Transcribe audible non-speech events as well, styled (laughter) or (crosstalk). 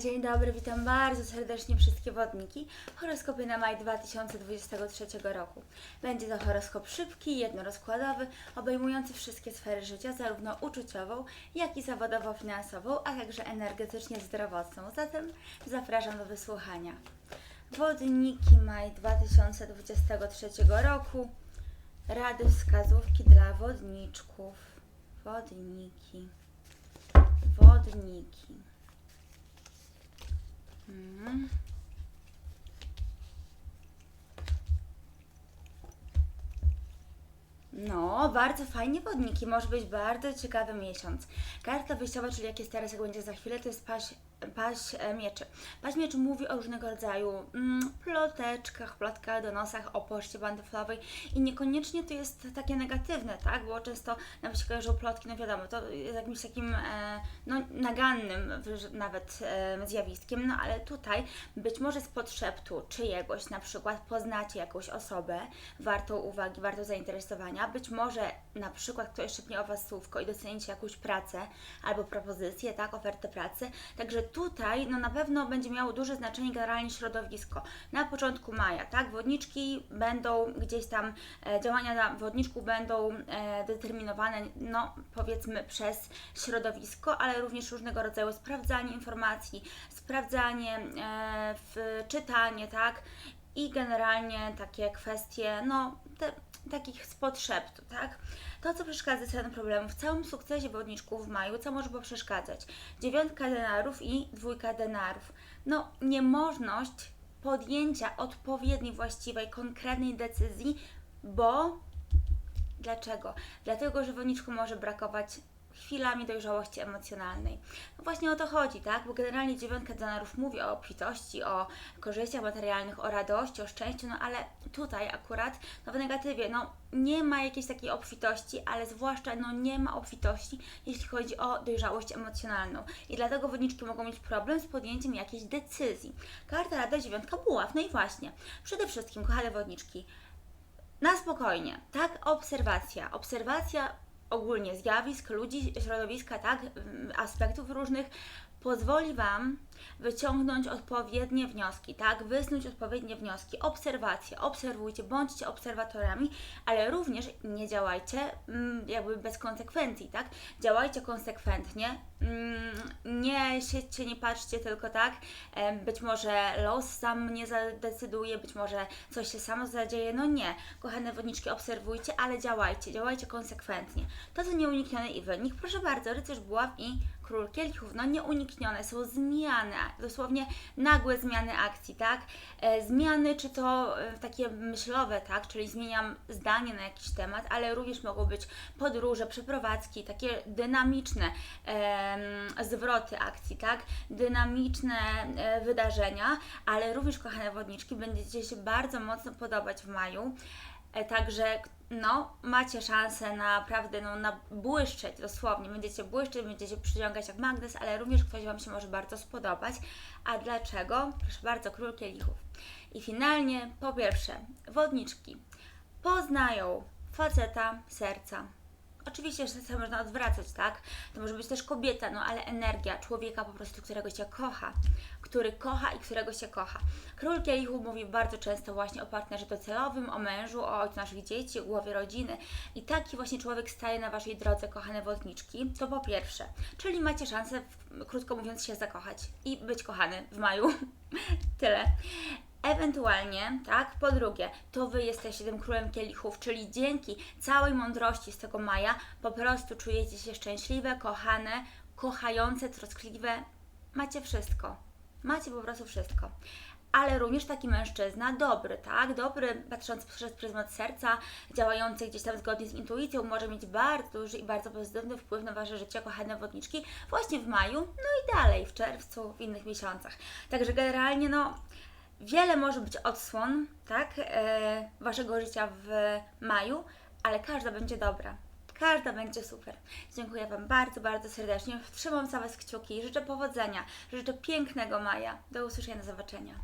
Dzień dobry, witam bardzo serdecznie wszystkie wodniki. Horoskopy na maj 2023 roku. Będzie to horoskop szybki, jednorozkładowy, obejmujący wszystkie sfery życia, zarówno uczuciową, jak i zawodowo-finansową, a także energetycznie zdrowotną. Zatem zapraszam do wysłuchania. Wodniki maj 2023 roku. Rady, wskazówki dla wodniczków. Wodniki. Wodniki. No, bardzo fajnie wodniki. Może być bardzo ciekawy miesiąc. Karta wyjściowa, czyli jak jest teraz, jak będzie za chwilę, to jest paś, paś e, mieczy. Paś mieczy mówi o różnego rodzaju mm, ploteczkach, plotkach, donosach o poczcie pantoфlowej i niekoniecznie to jest takie negatywne, tak? Bo często nawet się kojarzą plotki, no wiadomo, to jest jakimś takim e, no, nagannym nawet e, zjawiskiem, no ale tutaj być może z podszeptu czyjegoś, na przykład poznacie jakąś osobę wartą uwagi, wartą zainteresowania, być może na przykład ktoś szepnie o Was słówko i docenicie jakąś pracę albo propozycję, tak, ofertę pracy, także tutaj no na pewno będzie miało duże znaczenie generalnie środowisko. Na początku maja, tak, wodniczki będą gdzieś tam, e, działania na wodniczku będą e, determinowane, no powiedzmy przez środowisko, ale również różnego rodzaju sprawdzanie informacji, sprawdzanie, e, czytanie, tak, i generalnie takie kwestie, no, te, takich spod szeptu, tak? To, co przeszkadza całym problemom w całym sukcesie wodniczków w maju, co może przeszkadzać? Dziewiątka denarów i dwójka denarów. No, niemożność podjęcia odpowiedniej, właściwej, konkretnej decyzji, bo Dlaczego? Dlatego, że wodniczku może brakować chwilami dojrzałości emocjonalnej. No właśnie o to chodzi, tak? Bo generalnie dziewiątka denarów mówi o obfitości, o korzyściach materialnych, o radości, o szczęściu, no ale tutaj akurat, no w negatywie, no nie ma jakiejś takiej obfitości, ale zwłaszcza no nie ma obfitości, jeśli chodzi o dojrzałość emocjonalną. I dlatego wodniczki mogą mieć problem z podjęciem jakiejś decyzji. Karta Rada Dziewiątka Buław, no i właśnie, przede wszystkim, kochane wodniczki, na spokojnie, tak? Obserwacja. Obserwacja ogólnie zjawisk, ludzi, środowiska, tak? Aspektów różnych pozwoli Wam wyciągnąć odpowiednie wnioski, tak? Wysnuć odpowiednie wnioski. Obserwacja. Obserwujcie, bądźcie obserwatorami, ale również nie działajcie mm, jakby bez konsekwencji, tak? Działajcie konsekwentnie. Mm, Nie siedźcie, nie patrzcie tylko tak. Być może los sam nie zadecyduje, być może coś się samo zadzieje. No nie. Kochane wodniczki, obserwujcie, ale działajcie. Działajcie konsekwentnie. To, co nieuniknione i wynik, proszę bardzo, rycerz buław i król kielichów, no nieuniknione są zmiany, dosłownie nagłe zmiany akcji, tak? E, zmiany, czy to e, takie myślowe, tak? Czyli zmieniam zdanie na jakiś temat, ale również mogą być podróże, przeprowadzki, takie dynamiczne em, zwroty akcji, tak? Dynamiczne e, wydarzenia, ale również, kochane wodniczki, będziecie się bardzo mocno podobać w maju. E, Także no, macie szansę naprawdę no, na błyszczeć dosłownie. Będziecie błyszczeć, będziecie przyciągać jak magnes, ale również ktoś Wam się może bardzo spodobać. A dlaczego? Proszę bardzo, król kielichów. I finalnie, po pierwsze, wodniczki poznają faceta serca. Oczywiście, że serce można odwracać, tak? To może być też kobieta, no ale energia człowieka po prostu, którego się kocha, który kocha i którego się kocha. Król Kielichów mówi bardzo często właśnie o partnerze docelowym, o mężu, o ojcu naszych dzieci, o głowie rodziny. I taki właśnie człowiek staje na Waszej drodze, kochane wodniczki. To po pierwsze. Czyli macie szansę, krótko mówiąc, się zakochać i być kochany w maju. (laughs) Tyle. Ewentualnie, tak, po drugie, to Wy jesteście tym królem kielichów, czyli dzięki całej mądrości z tego maja po prostu czujecie się szczęśliwe, kochane, kochające, troskliwe. Macie wszystko. Macie po prostu wszystko. Ale również taki mężczyzna dobry, tak? Dobry, patrząc przez pryzmat serca, działający gdzieś tam zgodnie z intuicją, może mieć bardzo duży i bardzo pozytywny wpływ na Wasze życie, kochane wodniczki, właśnie w maju, no i dalej, w czerwcu, w innych miesiącach. Także generalnie, no, Wiele może być odsłon, tak, e, waszego życia w maju, ale każda będzie dobra. Każda będzie super. Dziękuję Wam bardzo, bardzo serdecznie. Trzymam za Was kciuki. Życzę powodzenia. Życzę pięknego maja. Do usłyszenia, do zobaczenia.